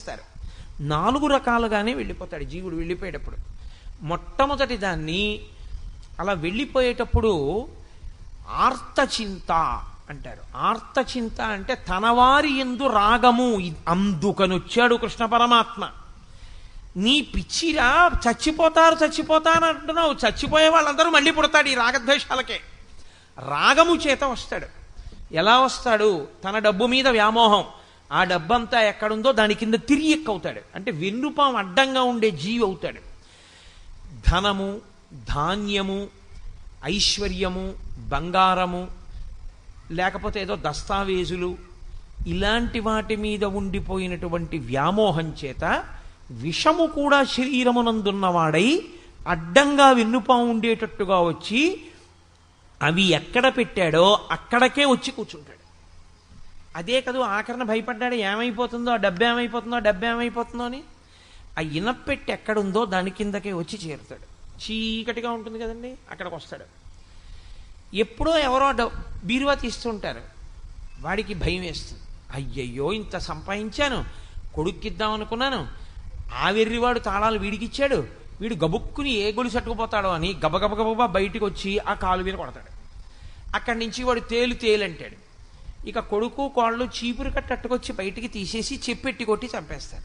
చేస్తారు. నాలుగు రకాలుగానే వెళ్ళిపోతాడు జీవుడు వెళ్ళిపోయేటప్పుడు. మొట్టమొదటి దాన్ని అలా వెళ్ళిపోయేటప్పుడు ఆర్తచింత అంటారు. ఆర్తచింత అంటే తనవారి ఎందు రాగము అందుకనొచ్చాడు కృష్ణ పరమాత్మ. నీ పిచ్చిరా చచ్చిపోతారు చచ్చిపోతారు అంటున్నావు. చచ్చిపోయే వాళ్ళందరూ మళ్ళీ పుడతాడు ఈ రాగద్వేషాలకే. రాగము చేత వస్తాడు. ఎలా వస్తాడు? తన డబ్బు మీద వ్యామోహం. ఆ డబ్బంతా ఎక్కడుందో దాని కింద తిరిగి అంటే వెన్నుపాం అడ్డంగా ఉండే జీవి అవుతాడు. ధనము ధాన్యము ఐశ్వర్యము బంగారము లేకపోతే ఏదో దస్తావేజులు ఇలాంటి వాటి మీద ఉండిపోయినటువంటి వ్యామోహం చేత విషము కూడా శరీరమునందున్నవాడై అడ్డంగా వెన్నుపాం ఉండేటట్టుగా వచ్చి అవి ఎక్కడ పెట్టాడో అక్కడకే వచ్చి కూర్చుంటాడు. అదే కదూ ఆఖరణ భయపడ్డాడు ఏమైపోతుందో ఆ డబ్బు ఏమైపోతుందో ఆ డబ్బు ఏమైపోతుందో అని? ఆ ఇనపెట్టి ఎక్కడుందో దాని కిందకే వచ్చి చేరుతాడు. చీకటిగా ఉంటుంది కదండి అక్కడికి వస్తాడు. ఎప్పుడో ఎవరో డ- బీరువా తీస్తుంటారు. వాడికి భయం వేస్తుంది. అయ్యయ్యో ఇంత సంపాదించాను కొడుక్కిద్దాం అనుకున్నాను. ఆ వెర్రివాడు తాళాలు వీడికిచ్చాడు. వీడు గబుక్కుని ఏ గొలుసు అట్టుకుపోతాడో అని గబగబగబా బయటికి వచ్చి ఆ కాలు మీద కొడతాడు. అక్కడి నుంచి వాడు తేలు తేలు అంటాడు ఇక కొడుకు కోళ్ళు చీపురు కట్టట్టుకొచ్చి బయటికి తీసేసి చెప్పెట్టి కొట్టి చంపేస్తారు.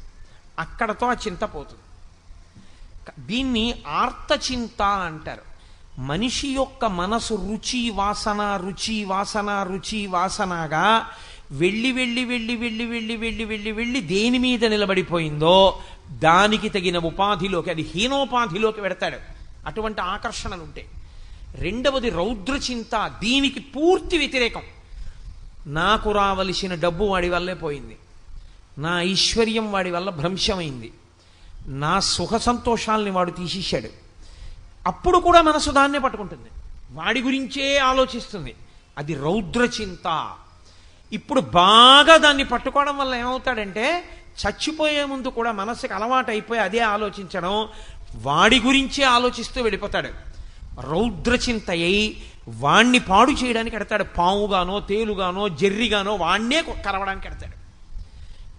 అక్కడతో ఆ చింత పోతుంది. దీన్ని ఆర్తచింత అంటారు. మనిషి యొక్క మనసు రుచి వాసన రుచి వాసన రుచి వాసనగా వెళ్ళి వెళ్ళి వెళ్ళి వెళ్ళి వెళ్ళి వెళ్ళి వెళ్ళి వెళ్ళి దేని మీద నిలబడిపోయిందో దానికి తగిన ఉపాధిలోకి అది హీనోపాధిలోకి పెడతాడు. అటువంటి ఆకర్షణలు ఉంటాయి రెండవది రౌద్రచింత దీనికి పూర్తి వ్యతిరేకం. నాకు రావలసిన డబ్బు వాడి వల్లే పోయింది. నా ఐశ్వర్యం వాడి వల్ల భ్రంశమైంది. నా సుఖ సంతోషాల్ని వాడు తీసేశాడు. అప్పుడు కూడా మనసు దాన్నే పట్టుకుంటుంది. వాడి గురించే ఆలోచిస్తుంది. అది రౌద్రచింత ఇప్పుడు బాగా దాన్ని పట్టుకోవడం వల్ల ఏమవుతాడంటే చచ్చిపోయే ముందు కూడా మనసుకి అలవాటు అయిపోయి అదే ఆలోచించడం వాడి గురించే ఆలోచిస్తూ వెళ్ళిపోతాడు. రౌద్రచింత అయి వాణ్ణి పాడు చేయడానికి ఎడతాడు. పావుగానో తేలుగానో జెర్రిగానో వాణ్ణే కరవడానికి ఎడతాడు.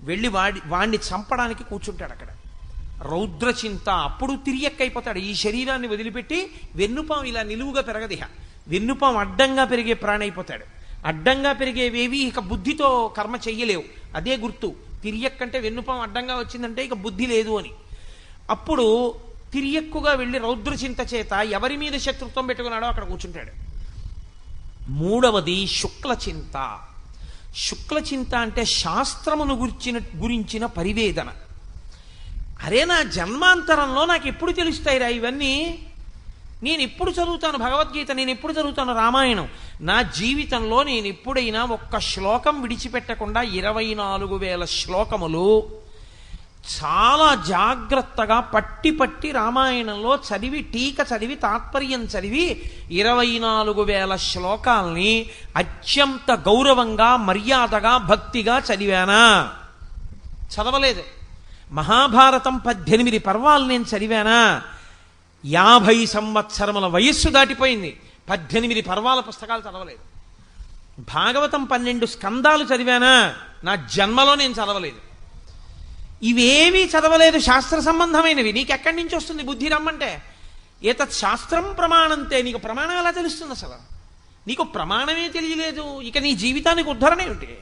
వెళ్ళి వాడి వాణ్ణి చంపడానికి కూర్చుంటాడు అక్కడ. రౌద్రచింత అప్పుడు తిరియక్కైపోతాడు. ఈ శరీరాన్ని వదిలిపెట్టి వెన్నుపాం ఇలా నిలువుగా పెరగదిహ వెన్నుపాం అడ్డంగా పెరిగే ప్రాణైపోతాడు. అడ్డంగా పెరిగేవేవి ఇక బుద్ధితో కర్మ చెయ్యలేవు. అదే గుర్తు. తిరియక్కంటే వెన్నుపాం అడ్డంగా వచ్చిందంటే ఇక బుద్ధి లేదు అని. అప్పుడు తిరియక్కుగా వెళ్ళి రౌద్రచింత చేత ఎవరి మీద శత్రుత్వం పెట్టుకున్నాడో అక్కడ కూర్చుంటాడు. మూడవది శుక్లచింత శుక్లచింత అంటే శాస్త్రమును గురించిన గురించిన పరివేదన. అరే నా జన్మాంతరంలో నాకు ఎప్పుడు తెలుస్తాయిరా ఇవన్నీ? నేను ఎప్పుడు చదువుతాను భగవద్గీత? నేను ఎప్పుడు చదువుతాను రామాయణం? నా జీవితంలో నేను ఎప్పుడైనా ఒక్క శ్లోకం విడిచిపెట్టకుండా ఇరవై నాలుగు వేల శ్లోకములు చాలా జాగ్రత్తగా పట్టి పట్టి రామాయణంలో చదివి టీక చదివి తాత్పర్యం చదివి ఇరవై నాలుగు వేల శ్లోకాల్ని అత్యంత గౌరవంగా మర్యాదగా భక్తిగా చదివానా? చదవలేదు. మహాభారతం పద్దెనిమిది పర్వాలు నేను చదివానా? యాభై సంవత్సరముల వయస్సు దాటిపోయింది. పద్దెనిమిది పర్వాల పుస్తకాలు చదవలేదు. భాగవతం పన్నెండు స్కందాలు చదివానా? నా జన్మలో నేను చదవలేదు. ఇవేవి చదవలేదు శాస్త్ర సంబంధమైనవి. నీకు ఎక్కడి నుంచి వస్తుంది బుద్ధి రమ్మంటే? ఏతత్ శాస్త్రం ప్రమాణంతే. నీకు ప్రమాణం ఎలా తెలుస్తుంది అసలు? నీకు ప్రమాణమే తెలియలేదు. ఇక నీ జీవితానికి ఉద్ధరణ ఏమిటి?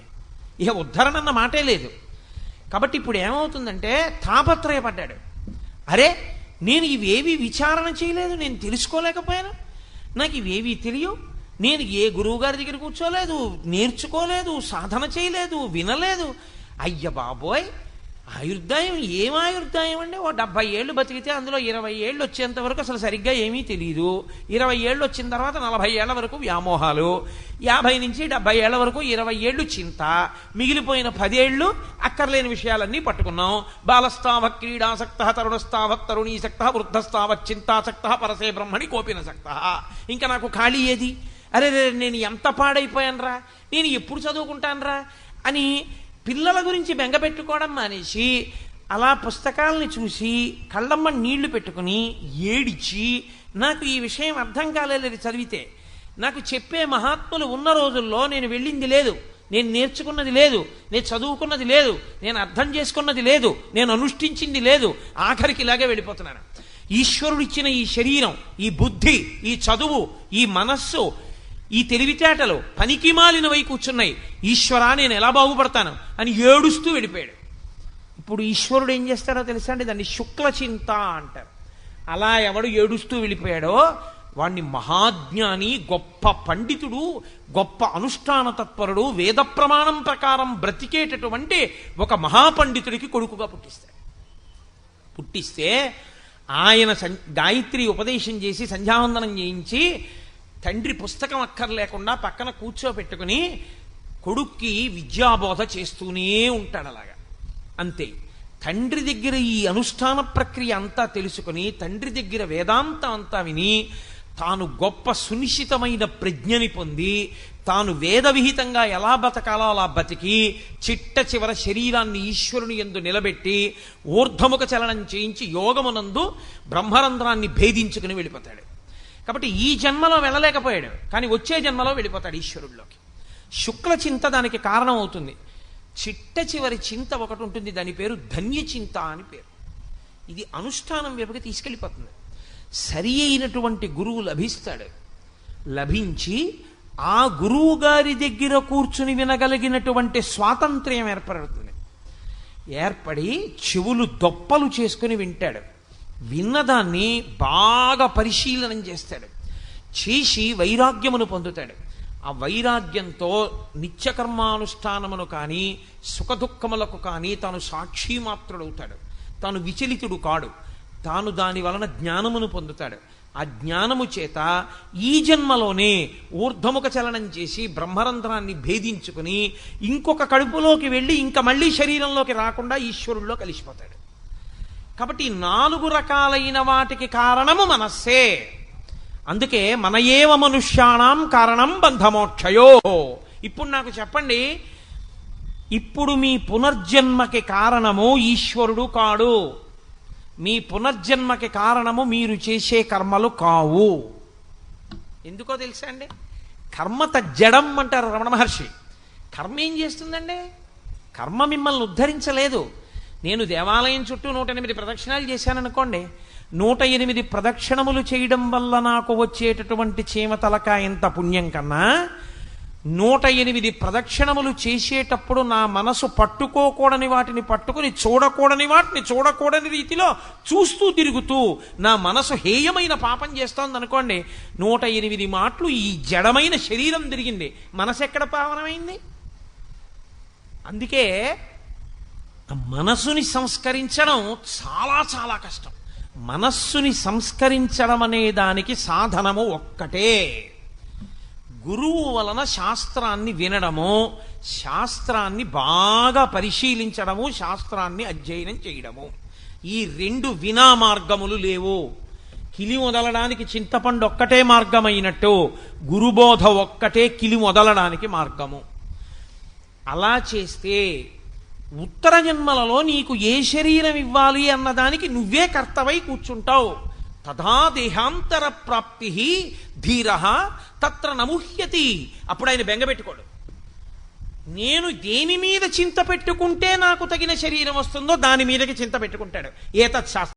ఇక ఉద్ధరణ అన్న మాటే లేదు. కాబట్టి ఇప్పుడు ఏమవుతుందంటే తాపత్రయపడ్డాడు. అరే నేను ఇవేవి విచారణ చేయలేదు నేను తెలుసుకోలేకపోయాను. నాకు ఇవేవి తెలియవు నేను ఏ గురువు గారి దగ్గర కూర్చోలేదు నేర్చుకోలేదు సాధన చేయలేదు వినలేదు. అయ్య బాబోయ్! ఆయుర్దాయం ఏం ఆయుర్దాయం అండి? ఓ డెబ్బై ఏళ్ళు బతికితే అందులో ఇరవై ఏళ్ళు వచ్చేంత వరకు అసలు సరిగ్గా ఏమీ తెలియదు ఇరవై ఏళ్ళు వచ్చిన తర్వాత నలభై ఏళ్ళ వరకు వ్యామోహాలు. యాభై నుంచి డెబ్బై ఏళ్ళ వరకు ఇరవై ఏళ్ళు చింత. మిగిలిపోయిన పదేళ్ళు అక్కర్లేని విషయాలన్నీ పట్టుకున్నాం. బాలస్తావ క్రీడాసక్త తరుణస్తావ తరుణీసక్త వృద్ధస్తావ చింతాసక్త పరసే బ్రహ్మణి కోపినసక్త ఇంకా నాకు ఖాళీ ఏది? అరే నేను ఎంత పాడైపోయానురా? నేను ఎప్పుడు చదువుకుంటానురా? అని పిల్లల గురించి బెంగ పెట్టుకోవడం మానేసి అలా పుస్తకాలని చూసి కళ్ళమ్మ నీళ్ళు పెట్టుకుని ఏడిచి నాకు ఈ విషయం అర్థం కాలేదు చదివితే. నాకు చెప్పే మహాత్ములు ఉన్న రోజుల్లో నేను వెళ్ళింది లేదు. నేను నేర్చుకున్నది లేదు. నేను చదువుకున్నది లేదు. నేను అర్థం చేసుకున్నది లేదు. నేను అనుష్ఠించింది లేదు. ఆఖరికి ఇలాగే వెళ్ళిపోతున్నాను. ఈశ్వరుడిచ్చిన ఈ శరీరం ఈ బుద్ధి ఈ చదువు ఈ మనస్సు ఈ తెలివితేటలు పనికి మాలినవై కూర్చున్నాయి. ఈశ్వరా నేను ఎలా బాగుపడతాను? అని ఏడుస్తూ వెళ్ళిపోయాడు ఇప్పుడు ఈశ్వరుడు ఏం చేస్తారో తెలుసా అండి? దాన్ని శుక్ల చింత అంటారు. అలా ఎవడు ఏడుస్తూ వెళ్ళిపోయాడో వాణ్ణి మహాజ్ఞాని గొప్ప పండితుడు గొప్ప అనుష్ఠాన తత్పరుడు వేద ప్రమాణం ప్రకారం బ్రతికేటటువంటి ఒక మహాపండితుడికి కొడుకుగా పుట్టిస్తాడు. పుట్టిస్తే ఆయన సం- గాయత్రి ఉపదేశం చేసి సంధ్యావందనం చేయించి తండ్రి పుస్తకం అక్కర్లేకుండా పక్కన కూర్చోబెట్టుకుని కొడుక్కి విద్యాబోధ చేస్తూనే ఉంటాడు అలాగా. అంతే. తండ్రి దగ్గర ఈ అనుష్ఠాన ప్రక్రియ అంతా తెలుసుకుని తండ్రి దగ్గర వేదాంతం అంతా విని తాను గొప్ప సునిశ్చితమైన ప్రజ్ఞని పొంది తాను వేదవిహితంగా ఎలా బతకాలో అలా బతికి చిట్ట చివర శరీరాన్ని ఈశ్వరుని ఎందు నిలబెట్టి ఊర్ధముఖ చలనం చేయించి యోగమునందు బ్రహ్మరంధ్రాన్ని భేదించుకుని వెళ్ళిపోతాడు. కాబట్టి ఈ జన్మలో వెళ్ళలేకపోయాడు. కానీ వచ్చే జన్మలో వెళ్ళిపోతాడు ఈశ్వరుడిలోకి. శుక్ల చింత దానికి కారణం అవుతుంది. చిట్ట చివరి చింత ఒకటి ఉంటుంది. దాని పేరు ధన్య చింత అని పేరు. ఇది అనుష్ఠానం వైపుకి తీసుకెళ్ళిపోతుంది. సరి అయినటువంటి గురువు లభిస్తాడు. లభించి ఆ గురువు గారి దగ్గర కూర్చుని వినగలిగినటువంటి స్వాతంత్ర్యం ఏర్పడుతుంది. ఏర్పడి చెవులు దొప్పలు చేసుకుని వింటాడు. విన్నదాన్ని బాగా పరిశీలనం చేస్తాడు. చేసి వైరాగ్యమును పొందుతాడు. ఆ వైరాగ్యంతో నిత్యకర్మానుష్ఠానమును కానీ సుఖదుఖములకు కానీ తాను సాక్షి మాత్రుడవుతాడు తాను విచలితుడు కాడు. తాను దాని వలన జ్ఞానమును పొందుతాడు. ఆ జ్ఞానము చేత ఈ జన్మలోనే ఊర్ధముఖ చలనం చేసి బ్రహ్మరంధ్రాన్ని భేదించుకుని ఇంకొక కడుపులోకి వెళ్ళి ఇంకా మళ్ళీ శరీరంలోకి రాకుండా ఈశ్వరుల్లో కలిసిపోతాడు. కాబట్టి నాలుగు రకాలైన వాటికి కారణము మనస్సే. అందుకే మన ఏవ మనుష్యాణం కారణం బంధమోక్షయో. ఇప్పుడు నాకు చెప్పండి ఇప్పుడు మీ పునర్జన్మకి కారణము ఈశ్వరుడు కాడు. మీ పునర్జన్మకి కారణము మీరు చేసే కర్మలు కావు. ఎందుకో తెలుసా అండి? కర్మత జడం అంటారు రమణ మహర్షి. కర్మ ఏం చేస్తుందండి? కర్మ మిమ్మల్ని ఉద్ధరించలేదు. నేను దేవాలయం చుట్టూ నూట ఎనిమిది ప్రదక్షిణాలు చేశాననుకోండి నూట ఎనిమిది ప్రదక్షిణములు చేయడం వల్ల నాకు వచ్చేటటువంటి చీమ తలకాయంత పుణ్యం కన్నా నూట ఎనిమిది ప్రదక్షిణములు చేసేటప్పుడు నా మనసు పట్టుకోకూడని వాటిని పట్టుకుని చూడకూడని వాటిని చూడకూడని రీతిలో చూస్తూ తిరుగుతూ నా మనసు హేయమైన పాపం చేస్తోందనుకోండి నూట ఎనిమిది మాటలు ఈ జడమైన శరీరం తిరిగింది. మనసు ఎక్కడ పావనమైంది? అందుకే మనస్సుని సంస్కరించడం చాలా చాలా కష్టం. మనస్సుని సంస్కరించడం అనే దానికి సాధనము ఒక్కటే. గురువు వలన శాస్త్రాన్ని వినడము శాస్త్రాన్ని బాగా పరిశీలించడము శాస్త్రాన్ని అధ్యయనం చేయడము. ఈ రెండు వినా మార్గములు లేవు. కిలి మొదలడానికి చింతపండు ఒక్కటే మార్గమైనట్టు గురుబోధ ఒక్కటే కిలి మొదలడానికి మార్గము. అలా చేస్తే ఉత్తర జన్మలలో నీకు ఏ శరీరం ఇవ్వాలి అన్నదానికి నువ్వే కర్తవై కూర్చుంటావు. తథా దేహాంతర ప్రాప్తి ధీర తత్ర నముహ్యతి. అప్పుడు ఆయన బెంగపెట్టుకోడు నేను దేని మీద చింత పెట్టుకుంటే నాకు తగిన శరీరం వస్తుందో దాని మీదకి చింత పెట్టుకుంటాడు. ఏతత్ శాస్త్రం.